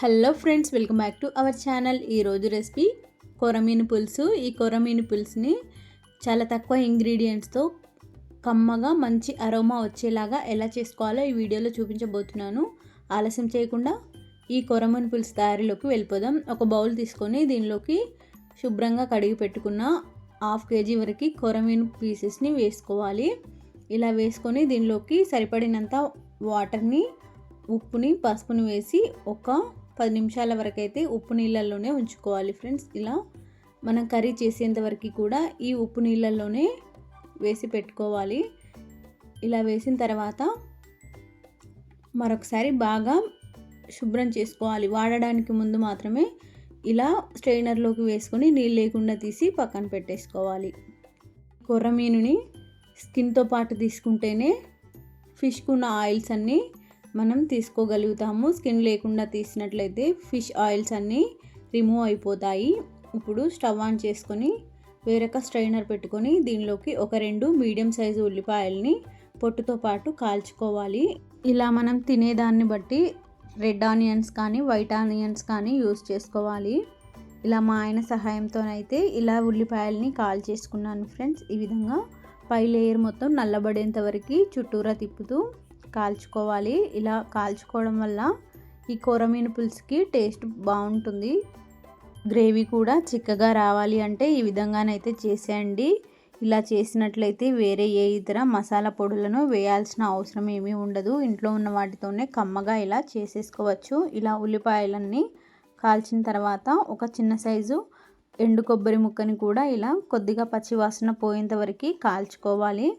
Hello friends welcome back to our channel. ఈరోజు recipe కొరమీను పులుసు. ఈ కొరమీను పులుసుని చాలా తక్కువ ఇంగ్రీడియంట్స్తో కమ్మగా మంచి అరోమా వచ్చేలాగా ఎలా చేసుకోవాలో ఈ వీడియోలో చూపించబోతున్నాను. ఆలస్యం చేయకుండా ఈ కొరమీను పులుసు తయారీలోకి వెళ్ళిపోదాం. ఒక బౌల్ తీసుకొని దీనిలోకి శుభ్రంగా కడిగి పెట్టుకున్న హాఫ్ కేజీ వరకు కొరమీను పీసెస్ని వేసుకోవాలి. ఇలా వేసుకొని దీనిలోకి సరిపడినంత వాటర్ని ఉప్పుని పసుపుని వేసి ఒక పది నిమిషాల వరకు అయితే ఉప్పు నీళ్ళల్లోనే ఉంచుకోవాలి ఫ్రెండ్స్. ఇలా మనం కర్రీ చేసేంత వరకు కూడా ఈ ఉప్పు నీళ్ళల్లోనే వేసి పెట్టుకోవాలి. ఇలా వేసిన తర్వాత మరొకసారి బాగా శుభ్రం చేసుకోవాలి. వాడడానికి ముందు మాత్రమే ఇలా స్ట్రైనర్లోకి వేసుకొని నీళ్ళు లేకుండా తీసి పక్కన పెట్టేసుకోవాలి. కొర్రమీనుని స్కిన్తో పాటు తీసుకుంటేనే ఫిష్కు ఉన్న ఆయిల్స్ అన్నీ మనం తీసుకోగలుగుతాము. స్కిన్ లేకుండా తీసినట్లయితే ఫిష్ ఆయిల్స్ అన్నీ రిమూవ్ అయిపోతాయి. ఇప్పుడు స్టవ్ ఆన్ చేసుకొని వేరొక స్ట్రైనర్ పెట్టుకొని దీనిలోకి ఒక రెండు మీడియం సైజు ఉల్లిపాయల్ని పొట్టుతో పాటు కాల్చుకోవాలి. ఇలా మనం తినేదాన్ని బట్టి రెడ్ ఆనియన్స్ కానీ వైట్ ఆనియన్స్ కానీ యూస్ చేసుకోవాలి. ఇలా మా ఆయన సహాయంతోనైతే ఇలా ఉల్లిపాయల్ని కాల్ చేసుకున్నాను ఫ్రెండ్స్. ఈ విధంగా పై లేయర్ మొత్తం నల్లబడేంత వరకు చుట్టూరా తిప్పుతూ కాల్చుకోవాలి. ఇలా కాల్చుకోవడం వల్ల ఈ కూరమీన పులుసుకి టేస్ట్ బాగుంటుంది. గ్రేవీ కూడా చిక్కగా రావాలి అంటే ఈ విధంగానైతే చేసేయండి. ఇలా చేసినట్లయితే వేరే ఏ ఇతర మసాలా పొడులను వేయాల్సిన అవసరం ఏమీ ఉండదు. ఇంట్లో ఉన్న వాటితోనే కమ్మగా ఇలా చేసేసుకోవచ్చు. ఇలా ఉల్లిపాయలన్నీ కాల్చిన తర్వాత ఒక చిన్న సైజు ఎండు కొబ్బరి ముక్కని కూడా ఇలా కొద్దిగా పచ్చివాసన పోయేంత వరకు కాల్చుకోవాలి.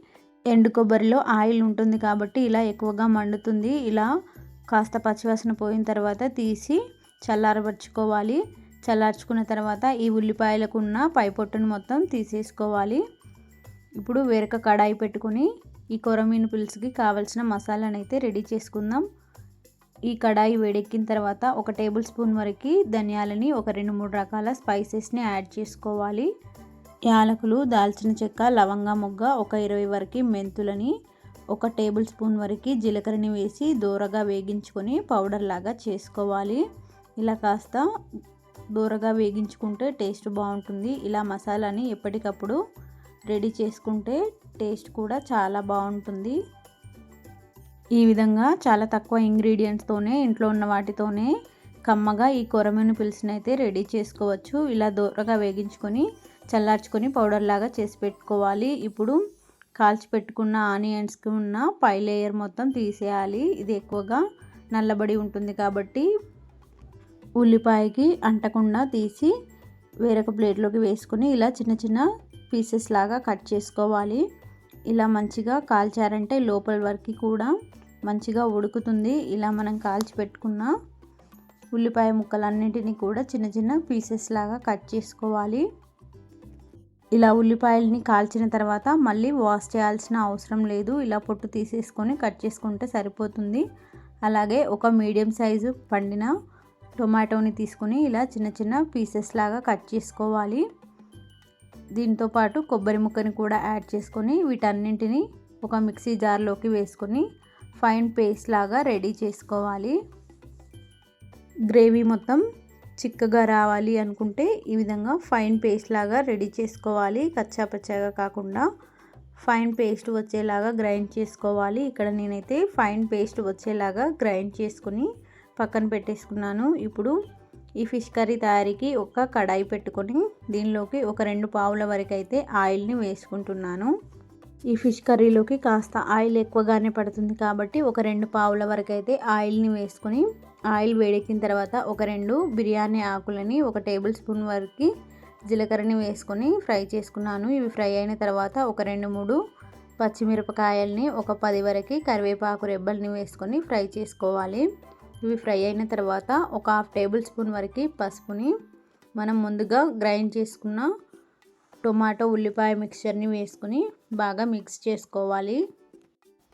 ఎండు కొబ్బరిలో ఆయిల్ ఉంటుంది కాబట్టి ఇలా ఎక్కువగా మండుతుంది. ఇలా కాస్త పచ్చివాసన పోయిన తర్వాత తీసి చల్లారపరుచుకోవాలి చల్లార్చుకున్న తర్వాత ఈ ఉల్లిపాయలకు ఉన్న పై పొట్టును మొత్తం తీసేసుకోవాలి. ఇప్పుడు వేరొక కడాయి పెట్టుకొని ఈ కొరమీను పులుసుకి కావలసిన మసాలాను అయితే రెడీ చేసుకుందాం. ఈ కడాయి వేడెక్కిన తర్వాత ఒక టేబుల్ స్పూన్ వరకు ధనియాలని ఒక రెండు మూడు రకాల స్పైసెస్ని యాడ్ చేసుకోవాలి. యాలకులు దాల్చిన చెక్క లవంగా మొగ్గ ఒక ఇరవై వరకు మెంతులని ఒక టేబుల్ స్పూన్ వరకు జీలకర్రని వేసి దూరగా వేగించుకొని పౌడర్ లాగా చేసుకోవాలి. ఇలా కాస్త దూరగా వేగించుకుంటే టేస్ట్ బాగుంటుంది. ఇలా మసాలాని ఎప్పటికప్పుడు రెడీ చేసుకుంటే టేస్ట్ కూడా చాలా బాగుంటుంది. ఈ విధంగా చాలా తక్కువ ఇంగ్రీడియంట్స్తోనే ఇంట్లో ఉన్న వాటితోనే కమ్మగా ఈ కొరమీను అయితే రెడీ చేసుకోవచ్చు. ఇలా దూరగా వేగించుకొని చల్లార్చుకొని పౌడర్ లాగా చేసి పెట్టుకోవాలి. ఇప్పుడు కాల్చి పెట్టుకున్న ఆనియన్స్కి ఉన్న పై లేయర్ మొత్తం తీసేయాలి. ఇది ఎక్కువగా నల్లబడి ఉంటుంది కాబట్టి ఉల్లిపాయకి అంటకుండా తీసి వేరొక ప్లేట్లోకి వేసుకొని ఇలా చిన్న చిన్న పీసెస్ లాగా కట్ చేసుకోవాలి. ఇలా మంచిగా కాల్చారంటే లోపల వరకు కూడా మంచిగా ఉడుకుతుంది. ఇలా మనం కాల్చి పెట్టుకున్న ఉల్లిపాయ ముక్కలన్నింటినీ కూడా చిన్న చిన్న పీసెస్ లాగా కట్ చేసుకోవాలి. ఇలా ఉల్లిపాయలని కాల్చిన తర్వాత మళ్ళీ వాష్ చేయాల్సిన అవసరం లేదు. ఇలా పొట్టు తీసేసుకొని కట్ చేసుకుంటే సరిపోతుంది. అలాగే ఒక మీడియం సైజు పండిన టొమాటోని తీసుకొని ఇలా చిన్న చిన్న పీసెస్ లాగా కట్ చేసుకోవాలి. దీంతో పాటు కొబ్బరి ముక్కని కూడా యాడ్ చేసుకొని వీటన్నింటిని ఒక మిక్సీ జార్లోకి వేసుకొని ఫైన్ పేస్ట్ లాగా రెడీ చేసుకోవాలి. గ్రేవీ మొత్తం చిక్కగా రావాలి అనుకుంటే ఈ విధంగా ఫైన్ పేస్ట్ లాగా రెడీ చేసుకోవాలి. కచ్చా పచ్చాగా కాకుండా ఫైన్ పేస్ట్ వచ్చేలాగా గ్రైండ్ చేసుకోవాలి. ఇక్కడ నేనైతే ఫైన్ పేస్ట్ వచ్చేలాగా గ్రైండ్ చేసుకుని పక్కన పెట్టేసుకున్నాను. ఇప్పుడు ఈ ఫిష్ కర్రీ తయారీకి ఒక కడాయి పెట్టుకొని దీనిలోకి ఒక రెండు పావుల వరకు అయితే ఆయిల్ని వేసుకుంటున్నాను. ఈ ఫిష్ కర్రీలోకి కాస్త ఆయిల్ ఎక్కువగానే పడుతుంది కాబట్టి ఒక రెండు పావుల వరకు అయితే ఆయిల్ని వేసుకొని ఆయిల్ వేడెక్కిన తర్వాత ఒక రెండు బిర్యానీ ఆకులని ఒక టేబుల్ స్పూన్ వరకు జీలకర్రని వేసుకొని ఫ్రై చేసుకున్నాను. ఇవి ఫ్రై అయిన తర్వాత ఒక రెండు మూడు పచ్చిమిరపకాయల్ని ఒక పది వరకు కరివేపాకు రెబ్బల్ని వేసుకొని ఫ్రై చేసుకోవాలి. ఇవి ఫ్రై అయిన తర్వాత ఒక హాఫ్ టేబుల్ స్పూన్ వరకు పసుపుని మనం ముందుగా గ్రైండ్ చేసుకున్న టొమాటో ఉల్లిపాయ మిక్చర్ని వేసుకుని బాగా మిక్స్ చేసుకోవాలి.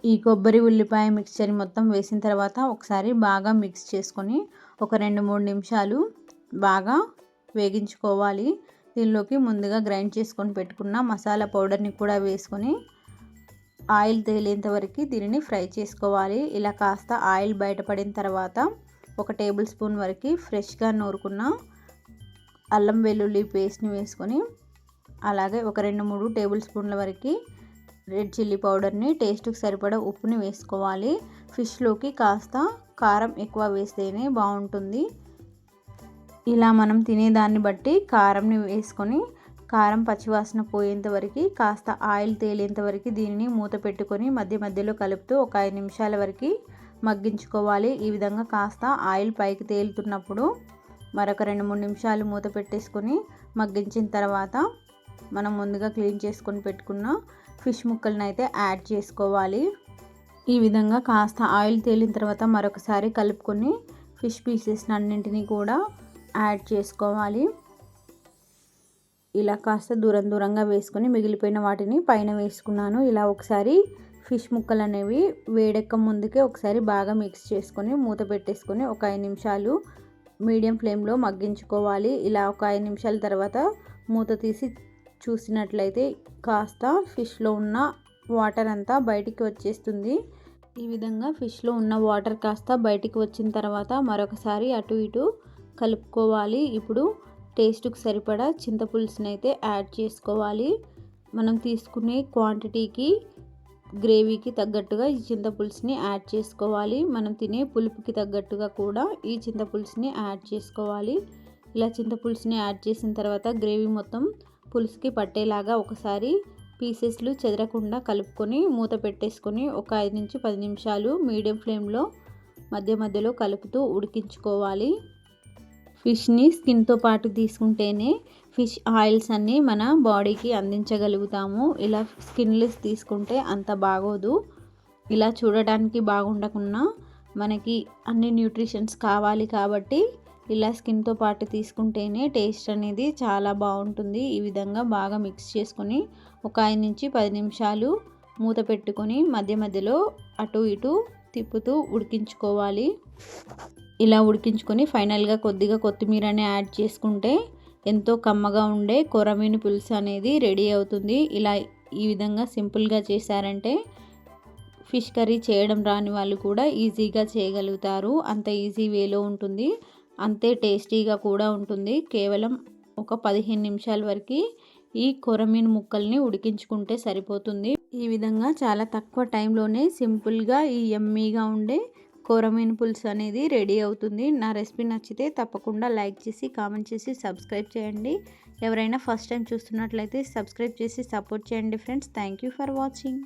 ఈ కొబ్బరి ఉల్లిపాయ మిక్చర్ మొత్తం వేసిన తర్వాత ఒకసారి బాగా మిక్స్ చేసుకొని ఒక రెండు మూడు నిమిషాలు బాగా వేగించుకోవాలి. దీనిలోకి ముందుగా గ్రైండ్ చేసుకొని పెట్టుకున్న మసాలా పౌడర్ని కూడా వేసుకొని ఆయిల్ తేలేంత వరకు దీనిని ఫ్రై చేసుకోవాలి. ఇలా కాస్త ఆయిల్ బయటపడిన తర్వాత ఒక టేబుల్ స్పూన్ వరకు ఫ్రెష్గా నూరుకున్న అల్లం వెల్లుల్లి పేస్ట్ని వేసుకొని అలాగే ఒక రెండు మూడు టేబుల్ స్పూన్ల వరకు రెడ్ చిల్లీ పౌడర్ని టేస్ట్కి సరిపడా ఉప్పుని వేసుకోవాలి. ఫిష్లోకి కాస్త కారం ఎక్కువ వేస్తేనే బాగుంటుంది. ఇలా మనం తినేదాన్ని బట్టి కారంని వేసుకొని కారం పచ్చివాసన పోయేంత వరకు కాస్త ఆయిల్ తేలేంత వరకు దీనిని మూత పెట్టుకొని మధ్య మధ్యలో కలుపుతూ ఒక ఐదు నిమిషాల వరకు మగ్గించుకోవాలి. ఈ విధంగా కాస్త ఆయిల్ పైకి తేలుతున్నప్పుడు మరొక రెండు మూడు నిమిషాలు మూత పెట్టేసుకొని మగ్గించిన తర్వాత మనం ముందుగా క్లీన్ చేసుకొని పెట్టుకున్న ఫిష్ ముక్కలను అయితే యాడ్ చేసుకోవాలి. ఈ విధంగా కాస్త ఆయిల్ తేలిన తర్వాత మరొకసారి కలుపుకొని ఫిష్ పీసెస్ అన్నింటినీ కూడా యాడ్ చేసుకోవాలి. ఇలా కాస్త దూరం దూరంగా వేసుకొని మిగిలిపోయిన వాటిని పైన వేసుకున్నాను. ఇలా ఒకసారి ఫిష్ ముక్కలు అనేవి వేడెక్క ముందుకే ఒకసారి బాగా మిక్స్ చేసుకొని మూత పెట్టేసుకొని ఒక ఐదు నిమిషాలు మీడియం ఫ్లేమ్లో మగ్గించుకోవాలి. ఇలా ఒక ఐదు నిమిషాల తర్వాత మూత తీసి చూసినట్లయితే కాస్త ఫిష్లో ఉన్న వాటర్ అంతా బయటికి వచ్చేస్తుంది. ఈ విధంగా ఫిష్లో ఉన్న వాటర్ కాస్త బయటికి వచ్చిన తర్వాత మరొకసారి అటు ఇటు కలుపుకోవాలి. ఇప్పుడు టేస్ట్కి సరిపడా చింతపులుసుని అయితే యాడ్ చేసుకోవాలి. మనం తీసుకునే క్వాంటిటీకి గ్రేవీకి తగ్గట్టుగా ఈ చింతపులుసుని యాడ్ చేసుకోవాలి. మనం తినే పులుపుకి తగ్గట్టుగా కూడా ఈ చింతపులుసుని యాడ్ చేసుకోవాలి. ఇలా చింతపులుసుని యాడ్ చేసిన తర్వాత గ్రేవీ మొత్తం పులుసుకి పట్టేలాగా ఒకసారి పీసెస్లు చెదరకుండా కలుపుకొని మూత పెట్టేసుకొని ఒక ఐదు నుంచి పది నిమిషాలు మీడియం ఫ్లేమ్లో మధ్య మధ్యలో కలుపుతూ ఉడికించుకోవాలి. ఫిష్ని స్కిన్తో పాటు తీసుకుంటేనే ఫిష్ ఆయిల్స్ అన్నీ మన బాడీకి అందించగలుగుతాము. ఇలా స్కిన్లెస్ తీసుకుంటే అంత బాగోదు. ఇలా చూడటానికి బాగుండకున్నా మనకి అన్ని న్యూట్రిషన్స్ కావాలి కాబట్టి ఇలా స్కిన్తో పాటు తీసుకుంటేనే టేస్ట్ అనేది చాలా బాగుంటుంది. ఈ విధంగా బాగా మిక్స్ చేసుకొని ఒక ఐదు నుంచి పది నిమిషాలు మూత పెట్టుకొని మధ్య మధ్యలో అటు ఇటు తిప్పుతూ ఉడికించుకోవాలి. ఇలా ఉడికించుకొని ఫైనల్గా కొద్దిగా కొత్తిమీరని యాడ్ చేసుకుంటే ఎంతో కమ్మగా ఉండే కొరమీను పులుసు అనేది రెడీ అవుతుంది. ఇలా ఈ విధంగా సింపుల్గా చేశారంటే ఫిష్ కర్రీ చేయడం రాని వాళ్ళు కూడా ఈజీగా చేయగలుగుతారు. అంత ఈజీ వేలో ఉంటుంది. అంతే టేస్టీగా కూడా ఉంటుంది. కేవలం ఒక పదిహేను నిమిషాల వరకు ఈ కొరమీను ముక్కల్ని ఉడికించుకుంటే సరిపోతుంది. ఈ విధంగా చాలా తక్కువ టైంలోనే సింపుల్గా ఈ ఎమ్మీగా ఉండే కొరమీను పులుసు అనేది రెడీ అవుతుంది. నా రెసిపీ నచ్చితే తప్పకుండా లైక్ చేసి కామెంట్ చేసి సబ్స్క్రైబ్ చేయండి. ఎవరైనా ఫస్ట్ టైం చూస్తున్నట్లయితే సబ్స్క్రైబ్ చేసి సపోర్ట్ చేయండి friends. Thank you for watching.